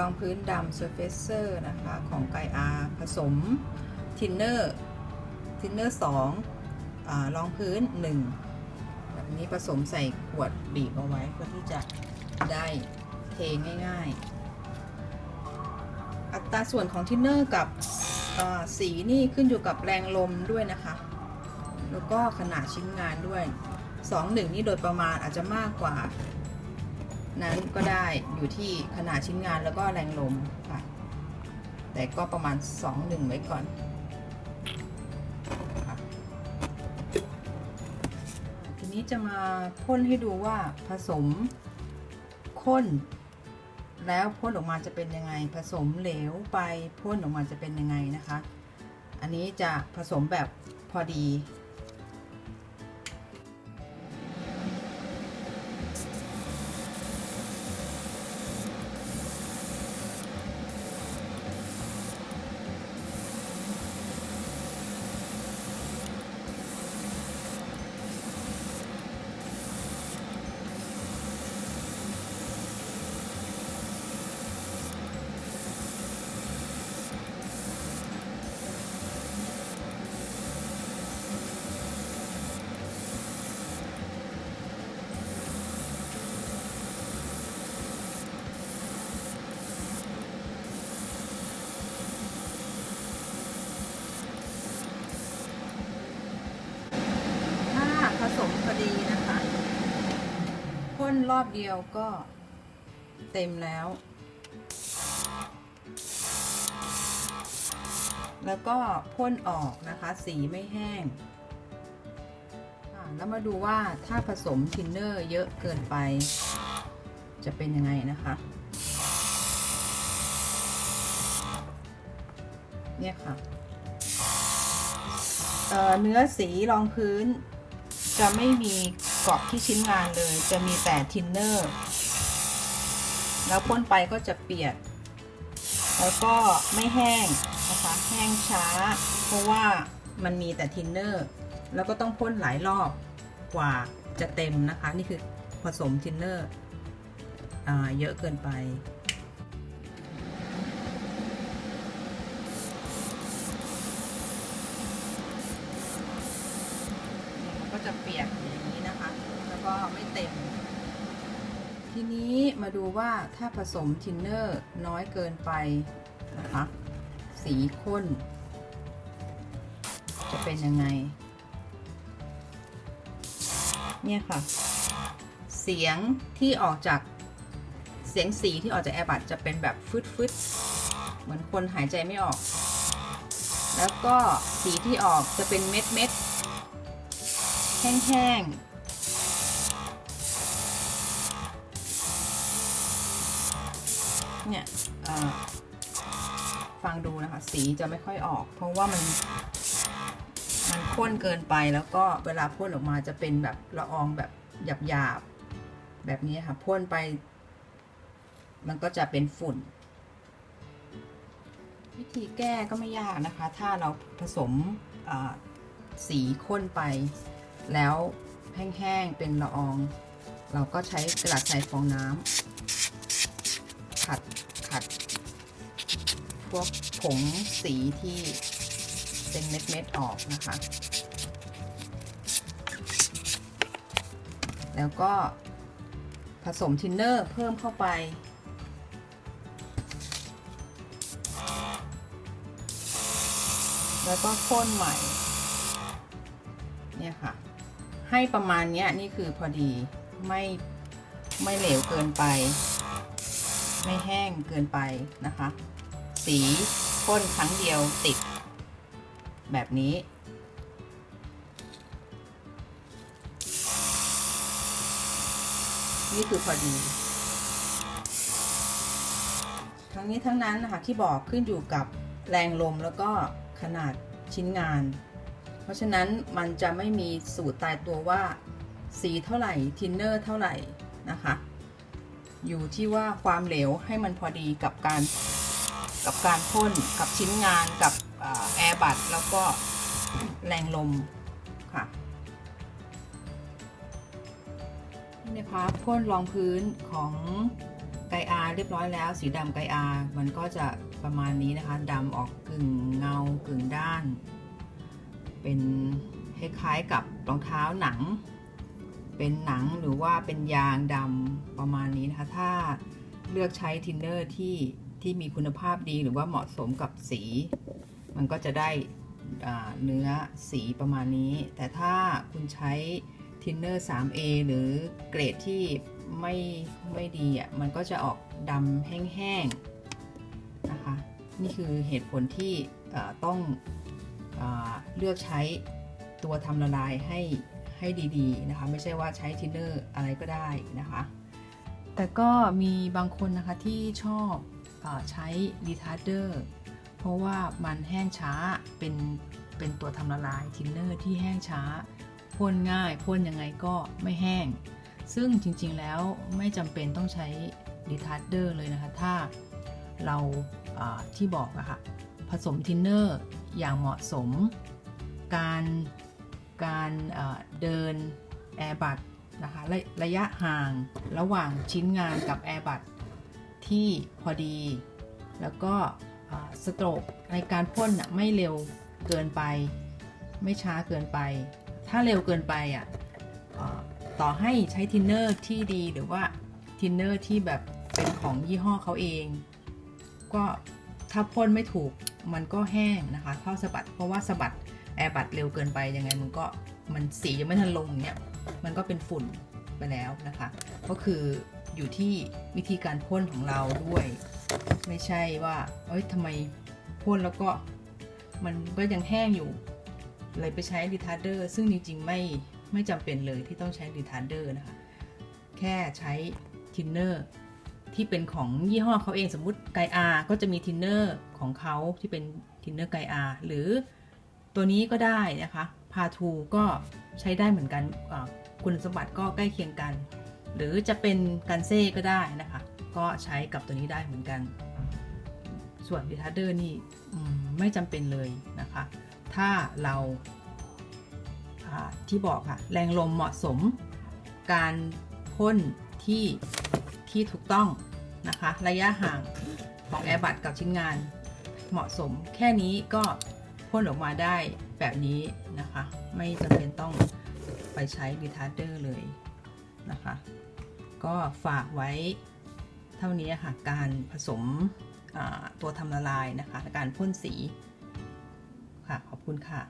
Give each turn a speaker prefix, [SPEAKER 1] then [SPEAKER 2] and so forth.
[SPEAKER 1] รองพื้นดำ Surfacer นะคะ ของไกอาผสมทินเนอร์ทินเนอร์สองรองพื้น 1 แบบนี้ผสมใส่ขวดบีบเอาไว้เพื่อที่จะได้เทง่าย ๆ อัตราส่วนของทินเนอร์กับสีนี่ขึ้นอยู่กับแรงลมด้วยนะคะ แล้วก็ขนาดชิ้นงานด้วย 2 1 นี่โดยประมาณอาจจะมากกว่า นั้นก็ได้อยู่ที่ขนาดชิ้นงานแล้วก็แรงลมค่ะ แต่ก็ประมาณ 2 1 ไว้ก่อนทีนี้จะมาพ่นให้ดูว่าผสมข้น แล้วพ่นออกมาจะเป็นยังไง ผสมเหลวไปพ่นออกมาจะเป็นยังไงนะคะ อันนี้จะผสมแบบพอดี ถ้าผ สมพอดีนะคะพ่นรอบเดียวก็เต็มแล้ว แล้วก็พ่นออกนะคะ สีไม่แห้ง แล้วมาดูว่าถ้าผสมทินเนอร์เยอะเกินไป จะเป็นยังไงนะคะเนี่ยค่ะเเนื้อสีรองพื้น จะไม่มีเกาะที่ชิ้นงานเลย จะมีแต่ทินเนอร์ แล้วพ่นไปก็จะเปียก แล้วก็ไม่แห้งนะคะแห้งช้า เพราะว่ามันมีแต่ทินเนอร์ แล้วก็ต้องพ่นหลายรอบกว่าจะเต็มนะคะ นี่คือผสมทินเนอร์อเยอะเกินไป จะเปียกอย่างนี้นะคะ แล้วก็ไม่เต็ม ทีนี้มาดูว่าถ้าผสมทินเนอร์น้อยเกินไปนะคะ สีข้น จะเป็นยังไง เนี่ยค่ะ เสียงที่ออกจากเสียงสีที่ออกจากแอร์บัดจะเป็นแบบฟึดฟึดเหมือนคนหายใจไม่ออก แล้วก็สีที่ออกจะเป็นเม็ดเม็ด แห้งๆเนี่ยฟังดูนะคะ สีจะไม่ค่อยออก เพราะว่ามันมันข้นเกินไปแล้วก็เวลาพ่นออกมาจะเป็นแบบละอองแบบหยาบๆแบบนี้ค่ะพ่นไป มันก็จะเป็นฝุ่น วิธีแก้ก็ไม่ยากนะคะ ถ้าเราผสมสีข้นไป แล้วแห้งๆเป็นละออง เราก็ใช้กระดาษทรายฟองน้ำขัดขัด พวกผงสีที่เป็นเม็ดๆออกนะคะ แล้วก็ผสมทินเนอร์เพิ่มเข้าไป แล้วก็ข้นใหม่ ให้ประมาณเนี้ยนี่คือพอดีไม่ไม่เหลวเกินไป ไม่แห้งเกินไปนะคะ สีข้นครั้งเดียวติด แบบนี้ นี่คือพอดีทั้งนี้ทั้งนั้นนะคะที่บอกขึ้นอยู่กับแรงลมแล้วก็ขนาดชิ้นงาน ราะฉะนั้นมันจะไม่มีสูตรตายตัวว่า สีเท่าไหร่ทินเนอร์เท่าไหร่นะคะ อยู่ที่ว่าความเหลวให้มันพอดีกับการกับการพ่นกับชิ้นงานกับแอร์บัดแล้วก็แรงลมค่ะนี่นะคะพ่นรองพื้นของไกอาเรียบร้อยแล้ว สีดำไกอามันก็จะประมาณนี้นะคะดำออกกึ่งเงากึ่งด้าน เป็นคล้ายๆกับรองเท้าหนัง เป็นหนังหรือว่าเป็นยางดำประมาณนี้นะคะ ถ้าเลือกใช้ทินเนอร์ที่ที่มีคุณภาพดีหรือว่าเหมาะสมกับสี มันก็จะได้เนื้อสีประมาณนี้ แต่ถ้าคุณใช้ทินเนอร์ 3A หรือเกรดที่ไม่ไม่ดีอะ มันก็จะออกดำแห้งๆนะคะ นี่คือเหตุผลที่ต้อง เลือกใช้ตัวทำละลายให้ให้ดีๆนะคะ ไม่ใช่ว่าใช้ทินเนอร์อะไรก็ได้นะคะ แต่ก็มีบางคนนะคะที่ชอบอใช้ดีทาร์เดอร์เพราะว่ามันแห้งช้าเป็นเป็นตัวทำละลายทินเนอร์ที่แห้งช้าพ่นง่ายพ่นยังไงก็ไม่แห้ง ซึ่งจริงๆแล้วไม่จำเป็นต้องใช้ดีทาร์เดอร์เลยนะคะ ถ้าเราาที่บอกอะค่ะผสมทินเนอร์ อย่างเหมาะสม การการเดินแอร์บัตนะคะระระยะห่างระหว่างชิ้นงานกับแอร์บัตที่พอดี แล้วก็สโตรกในการพ่นไม่เร็วเกินไป ไม่ช้าเกินไป ถ้าเร็วเกินไปอะต่อให้ใช้ทินเนอร์ที่ดีหรือว่าทินเนอร์ที่แบบเป็นของยี่ห้อเขาเอง ก็ถ้าพ่นไม่ถูก มันก็แห้งนะคะเท่าสะบัด เพราะว่าสะบัดแอร์บัดเร็วเกินไปยังไงมันก็มันสียังไม่ทันลงเนี่ยมันก็เป็นฝุ่นไปแล้วนะคะ ก็คืออยู่ที่วิธีการพ่นของเราด้วย ไม่ใช่ว่าเอ้ยทำไมพ่นแล้วก็มันก็ยังแห้งอยู่เลยไปใช้ดีทาร์เดอร์ซึ่งจริงๆ ไม่ไม่จำเป็นเลยที่ต้องใช้ดีทาร์เดอร์นะคะ แค่ใช้ทินเนอร์ ที่เป็นของยี่ห้อเขาเองสมมุติไกอาก็จะมีทินเนอร์ของเขาที่เป็นทินเนอร์ไกอาหรือตัวนี้ก็ได้นะคะพาทูก็ใช้ได้เหมือนกันคุณสมบัติก็ใกล้เคียงกัน หรือจะเป็นกันเซ่ก็ได้นะคะ ก็ใช้กับตัวนี้ได้เหมือนกัน ส่วนดีทาเดอร์นี่ไม่จำเป็นเลยนะคะ ถ้าเราที่บอกค่ะ แรงลมเหมาะสม การพ่นที่ ที่ถูกต้องนะคะ ระยะห่างของแอร์บัดกับชิ้นงานเหมาะสมแค่นี้ก็พ่นออกมาได้แบบนี้นะคะ ไม่จำเป็นต้องไปใช้ดีทาร์เดอร์เลยนะคะ ก็ฝากไว้เท่านี้ค่ะการผสมตัวทำละลายนะคะและการพ่นสีค่ะ ขอบคุณค่ะ